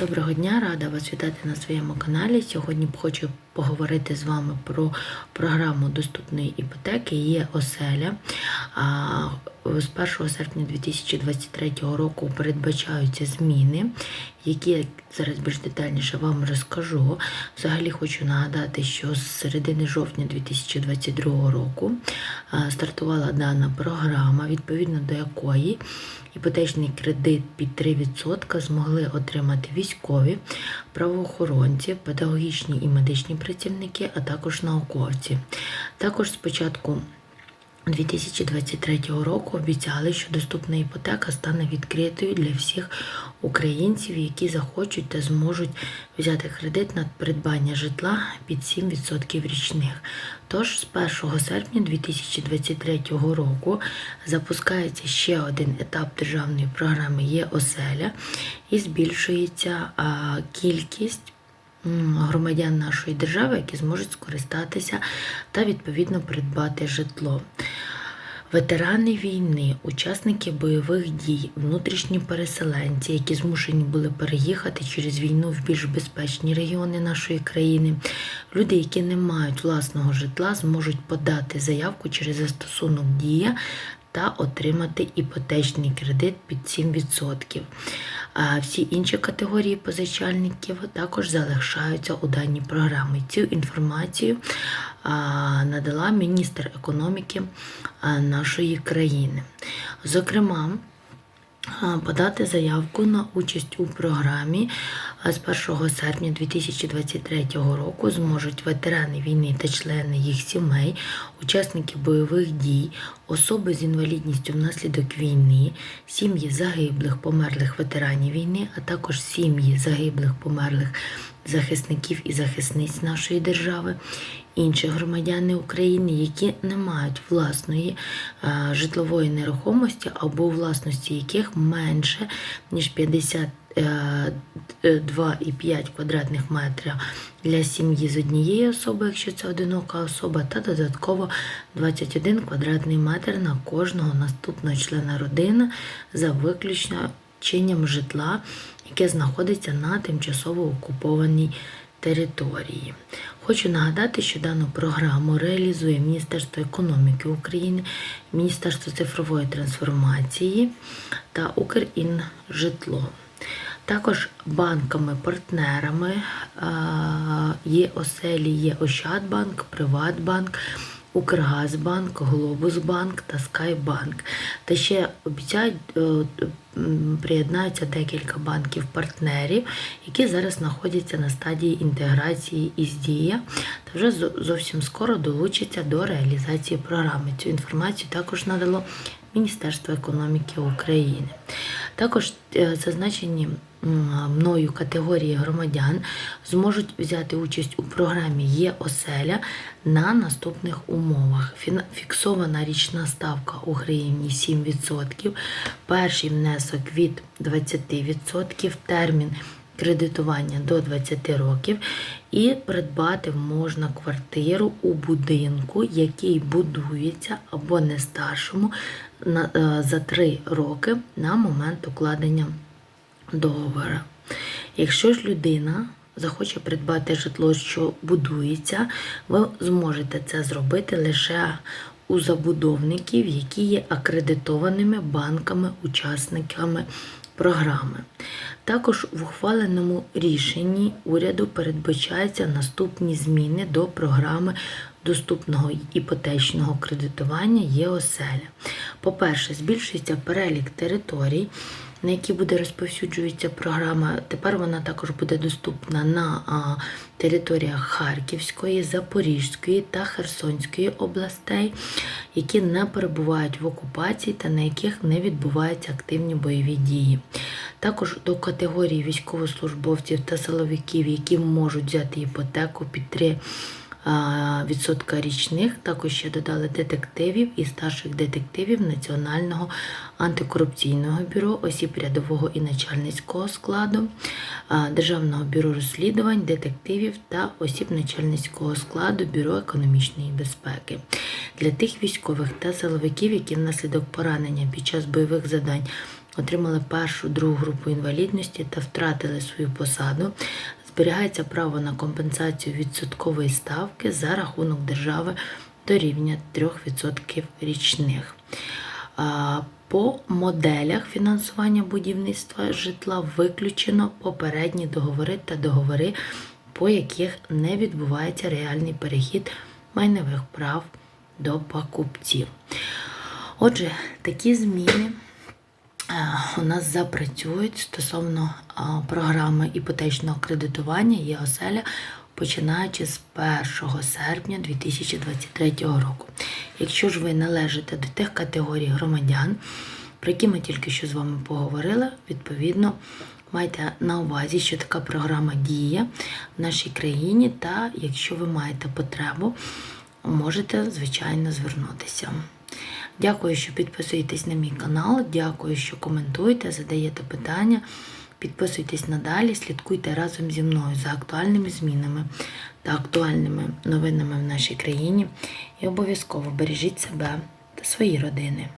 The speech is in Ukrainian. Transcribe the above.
Доброго дня, рада вас вітати на своєму каналі. Сьогодні хочу поговорити з вами про програму доступної іпотеки є оселя. З 1 серпня 2023 року передбачаються зміни, які я зараз більш детальніше вам розкажу. Взагалі хочу нагадати, що з середини жовтня 2022 року стартувала дана програма, відповідно до якої іпотечний кредит під 3% змогли отримати військові, правоохоронці, педагогічні і медичні працівники, а також науковці. Також спочатку 2023 року обіцяли, що доступна іпотека стане відкритою для всіх українців, які захочуть та зможуть взяти кредит на придбання житла під 7% річних. Тож з 1 серпня 2023 року запускається ще один етап державної програми Є оселя і збільшується кількість громадян нашої держави, які зможуть скористатися та відповідно придбати житло. Ветерани війни, учасники бойових дій, внутрішні переселенці, які змушені були переїхати через війну в більш безпечні регіони нашої країни, люди, які не мають власного житла, зможуть подати заявку через застосунок Дія та отримати іпотечний кредит під 7%. А всі інші категорії позичальників також залишаються у даній програмі. Цю інформацію надала міністр економіки нашої країни. Зокрема, подати заявку на участь у програмі. З 1 серпня 2023 року зможуть ветерани війни та члени їх сімей, учасники бойових дій, особи з інвалідністю внаслідок війни, сім'ї загиблих померлих ветеранів війни, а також сім'ї загиблих померлих захисників і захисниць нашої держави, інші громадяни України, які не мають власної е, житлової нерухомості або власності яких менше ніж 50 2,5 квадратних метрів для сім'ї з однієї особи, якщо це одинока особа, та додатково 21 квадратний метр на кожного наступного члена родини за виключенням житла, яке знаходиться на тимчасово окупованій території. Хочу нагадати, що дану програму реалізує Міністерство економіки України, Міністерство цифрової трансформації та Укрінжитло. Також банками-партнерами є оселі, є Ощадбанк, Приватбанк, Укргазбанк, Глобусбанк та Скайбанк. Та ще обіцяють е, приєднаються декілька банків-партнерів, які зараз знаходяться на стадії інтеграції із Дія та вже зовсім скоро долучаться до реалізації програми. Цю інформацію також надало Міністерство економіки України. Також е, зазначені мною категорії громадян зможуть взяти участь у програмі Є оселя на наступних умовах. Фіксована річна ставка у гривні 7%, перший внесок від 20%, термін кредитування до 20 років, і придбати можна квартиру у будинку, який будується або не старшому е, за 3 роки на момент укладення договора. Якщо ж людина захоче придбати житло, що будується, ви зможете це зробити лише у забудовників, які є акредитованими банками-учасниками програми. Також в ухваленому рішенні уряду передбачаються наступні зміни до програми доступного іпотечного кредитування ЄОСЕЛЯ. По-перше, збільшується перелік територій на які буде розповсюджуватися програма. Тепер вона також буде доступна на територіях Харківської, Запорізької та Херсонської областей, які не перебувають в окупації та на яких не відбуваються активні бойові дії. Також до категорії військовослужбовців та силовиків, які можуть взяти іпотеку під 3 відсотка річних. Також ще додали детективів і старших детективів Національного антикорупційного бюро, осіб рядового і начальницького складу, Державного бюро розслідувань, детективів та осіб начальницького складу Бюро економічної безпеки. Для тих військових та силовиків, які внаслідок поранення під час бойових задань отримали першу другу групу інвалідності та втратили свою посаду, зберігається право на компенсацію відсоткової ставки за рахунок держави до рівня 3% річних. По моделях фінансування будівництва житла виключено попередні договори та договори, по яких не відбувається реальний перехід майнових прав до покупців. Отже, такі зміни у нас запрацюють стосовно е, програми іпотечного кредитування ЄОСЕЛЯ, починаючи з 1 серпня 2023 року. Якщо ж ви належите до тих категорій громадян, про які ми тільки що з вами поговорили, відповідно, майте на увазі, що така програма діє в нашій країні, та якщо ви маєте потребу, можете, звичайно, звернутися. Дякую, що підписуєтесь на мій канал. Дякую, що коментуєте, задаєте питання. Підписуйтесь надалі, слідкуйте разом зі мною за актуальними змінами та актуальними новинами в нашій країні. І обов'язково бережіть себе та свої родини.